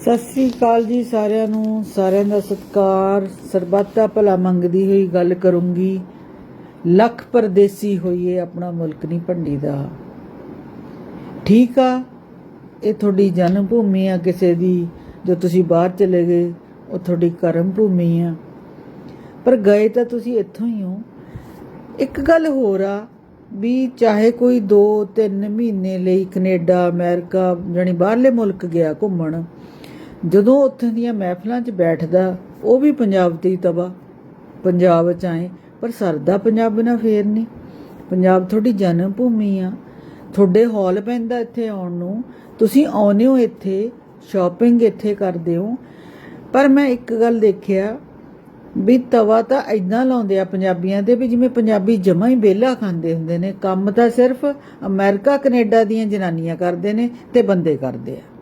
ਸਤਿ ਸ੍ਰੀ ਅਕਾਲ ਜੀ ਸਾਰਿਆਂ ਨੂੰ, ਸਾਰਿਆਂ ਦਾ ਸਤਿਕਾਰ। ਸਰਬੱਤ ਦਾ ਭਲਾ ਮੰਗਦੀ ਹੋਈ ਗੱਲ ਕਰੂੰਗੀ। ਲੱਖ ਪਰਦੇਸੀ ਹੋਈਏ ਆਪਣਾ ਮੁਲਕ ਨਹੀਂ ਭੰਡੀ ਦਾ ਠੀਕ ਆ, ਇਹ ਤੁਹਾਡੀ ਜਨਮ ਭੂਮੀ ਆ ਕਿਸੇ ਦੀ, ਜੋ ਤੁਸੀਂ ਬਾਹਰ ਚਲੇ ਗਏ, ਉਹ ਤੁਹਾਡੀ ਕਰਮ ਭੂਮੀ ਆ। ਪਰ ਗਏ ਤਾਂ ਤੁਸੀਂ ਇੱਥੋਂ ਹੀ ਹੋ। ਇੱਕ ਗੱਲ ਹੋਰ ਆ, ਵੀ ਚਾਹੇ ਕੋਈ 2-3 ਮਹੀਨੇ ਲਈ ਕੈਨੇਡਾ, ਅਮਰੀਕਾ, ਜਾਣੀ ਬਾਹਰਲੇ ਮੁਲਕ ਗਿਆ ਘੁੰਮਣ ਜਦੋਂ ਉੱਥੇ ਦੀਆਂ ਮਹਿਫਲਾਂ 'ਚ ਬੈਠਦਾ, ਉਹ ਵੀ ਪੰਜਾਬ ਤੇ ਹੀ ਤਬਾ ਪੰਜਾਬ 'ਚ ਆਏ, ਪਰ ਸਰਦਾ ਪੰਜਾਬ ਬਿਨਾ ਫੇਰ ਨਹੀਂ ਪੰਜਾਬ ਤੁਹਾਡੀ ਜਨਮ ਭੂਮੀ ਆ। ਤੁਹਾਡੇ ਹਾਲ ਪੈਂਦਾ ਇੱਥੇ ਆਉਣ ਨੂੰ। ਤੁਸੀਂ ਆਉਨੇ ਹੋ ਇੱਥੇ ਸ਼ਾਪਿੰਗ ਇੱਥੇ ਕਰਦੇ ਹੋ। ਪਰ ਮੈਂ ਇੱਕ ਗੱਲ ਦੇਖਿਆ, ਵੀ ਤਵਾ ਤਾਂ ਐਦਾਂ ਲਾਉਂਦੇ ਆ ਪੰਜਾਬੀਆਂ ਦੇ, ਵੀ ਜਿਵੇਂ ਪੰਜਾਬੀ ਜਮਾ ਹੀ ਵਿਹਲਾ ਖਾਂਦੇ ਹੁੰਦੇ ਨੇ। ਕੰਮ ਤਾਂ ਸਿਰਫ ਅਮਰੀਕਾ, ਕੈਨੇਡਾ ਦੀਆਂ ਜਨਾਨੀਆਂ ਕਰਦੇ ਨੇ ਤੇ ਬੰਦੇ ਕਰਦੇ ਆ।